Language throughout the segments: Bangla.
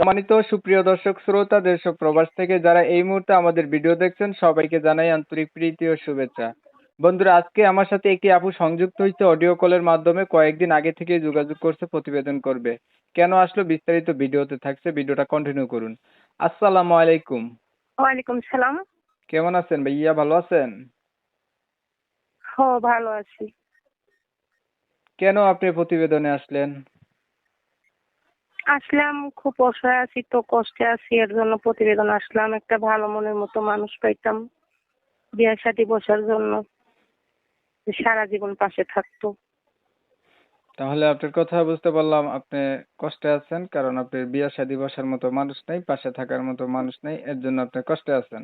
সম্মানিত সুপ্রিয় দর্শক শ্রোতা দেশ ও প্রবাস থেকে যারা এই মুহূর্তে আমাদের ভিডিও দেখছেন সবাইকে জানাই আন্তরিক প্রীতি ও শুভেচ্ছা। বন্ধুরা আজকে আমার সাথে একটি আপু সংযুক্ত হয়েছে অডিও কলের মাধ্যমে কয়েকদিন আগে থেকে যোগাযোগ করছে প্রতিবেদন করবে। কেন আসলো বিস্তারিত ভিডিওতে থাকছে ভিডিওটা কন্টিনিউ করুন। আসসালামু আলাইকুম। ওয়ালাইকুম সালাম। কেমন আছেন ভাইয়া? ভালো আছেন? হ ভালো আছি। কেন আপনি প্রতিবেদনে আসলেন? আসলাম খুব অসহায় আছি তো কষ্টে আছি এর জন্য প্রতিবেদন আসলাম একটা ভালো মনের মতো মানুষ পাইতাম বিয়ের সাথে বসার জন্য সারা জীবন পাশে থাকতো। তাহলে আপনার কথা বুঝতে পারলাম আপনি কষ্টে আছেন কারণ আপনার বিয়ে শাদী বসার মতো মানুষ নেই পাশে থাকার মতো মানুষ নেই এর জন্য আপনি কষ্টে আছেন।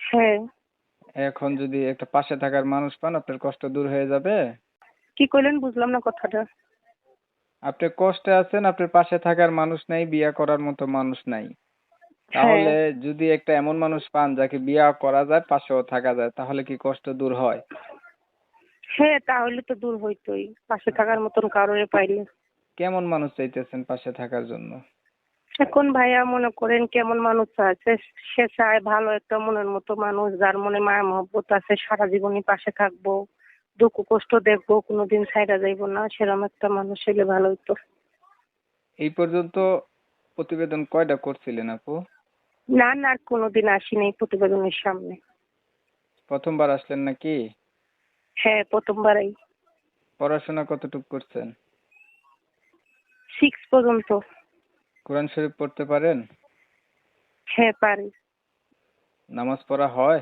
হ্যাঁ। এখন যদি একটা পাশে থাকার মানুষ পান আপনার কষ্ট দূর হয়ে যাবে। কি কইলেন? বুঝলাম না কথাটা। আপনি কষ্টে আছেন আপনার পাশে থাকার মানুষ নাই বিয়া করার মতো মানুষ নাই। তাহলে যদি একটা এমন মানুষ পান যাকে বিয়া করা যায় পাশেও থাকা যায় তাহলে কি কষ্ট দূর হয়? হ্যাঁ তাহলে তো দূর হইতোই। পাশে থাকার মতন কারোরে পাইলে। কেমন মানুষ চাইতেছেন পাশে থাকার জন্য? এখন ভাইয়া মনে করেন কেমন মানুষ আছে? সে চায় ভালো একটা মনের মতো মানুষ যার মনে মায়া মহব্বত আছে সারা জীবনই পাশে থাকব। দুঃখ কষ্ট দেখব কোনোদিন সাইডা যাইবো না সেরকম একটা মানুষ হলে ভালো হইতো। এই পর্যন্ত প্রতিবেদন কয়টা করছিলেন আপু? না না কোনোদিন আসিনি প্রতিবেদনের সামনে। প্রথমবার আসলেন নাকি? হ্যাঁ প্রথমবারই। পড়াশোনা কতটুকু করছেন? সিক্স পর্যন্ত। কোরআন শরীফ পড়তে পারেন? হ্যাঁ পারি। নামাজ পড়া হয়?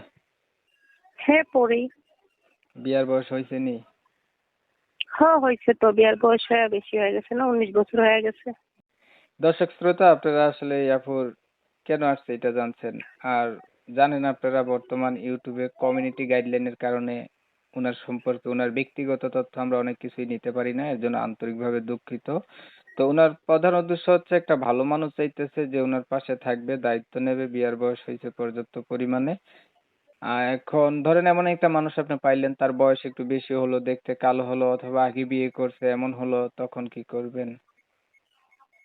হ্যাঁ পড়ি। বিয়ার বয়স হয়েছে নি? হ্যাঁ হয়েছে তো। বিয়ার বয়স হয়ে বেশি হয়ে গেছে না উনিশ বছর হয়ে গেছে। দর্শক শ্রোতা আপনারা আসলে এই কেন আসছে এটা জানছেন? আর জানেন আপনারা বর্তমান ইউটিউবে কমিউনিটি গাইডলাইনের কারণে ওনার সম্পর্কে ওনার ব্যক্তিগত তথ্য আমরা অনেক কিছুই নিতে পারি না এর জন্য আন্তরিকভাবে দুঃখিত। তো ওনার প্রধান উদ্দেশ্য হচ্ছে একটা ভালো মানুষ চাইতেছে যে ওনার পাশে থাকবে দায়িত্ব নেবে বিয়ার বয়স হয়েছে পর্যাপ্ত পরিমাণে। আর এখন ধরেন এমন একটা মানুষ আপনি পাইলেন তার বয়স একটু বেশি হলো দেখতে কালো হলো অথবা আগে বিয়ে করছে এমন হলো তখন কি করবেন?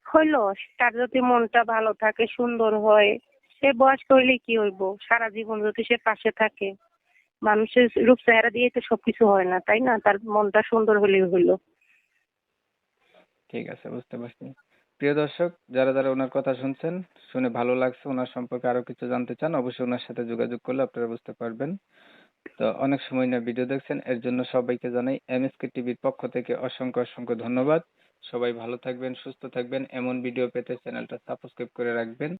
হইল তার যদি মনটা ভালো থাকে সুন্দর হয় সে বয়স হইলে কি হইব? সারা জীবন যদি সে পাশে থাকে মানুষের রূপ চেহারা দিয়ে তো সবকিছু হয় না তাই না? তার মনটা সুন্দর হলেই হইল। ঠিক আছে বুঝতে পারছি। প্রিয় দর্শক, যারা যারা ওনার কথা শুনছেন, শুনে ভালো লাগছে, ওনার সম্পর্কে আরও কিছু জানতে চান, অবশ্যই ওনার সাথে যোগাযোগ করলে আপনারা বুঝতে পারবেন। তো অনেক সময় না ভিডিও দেখছেন, এর জন্য সবাইকে জানাই এমএসকে টিভির পক্ষ থেকে অসংখ্য অসংখ্য ধন্যবাদ। সবাই ভালো থাকবেন, সুস্থ থাকবেন, এমন ভিডিও পেতে চ্যানেলটা সাবস্ক্রাইব করে রাখবেন।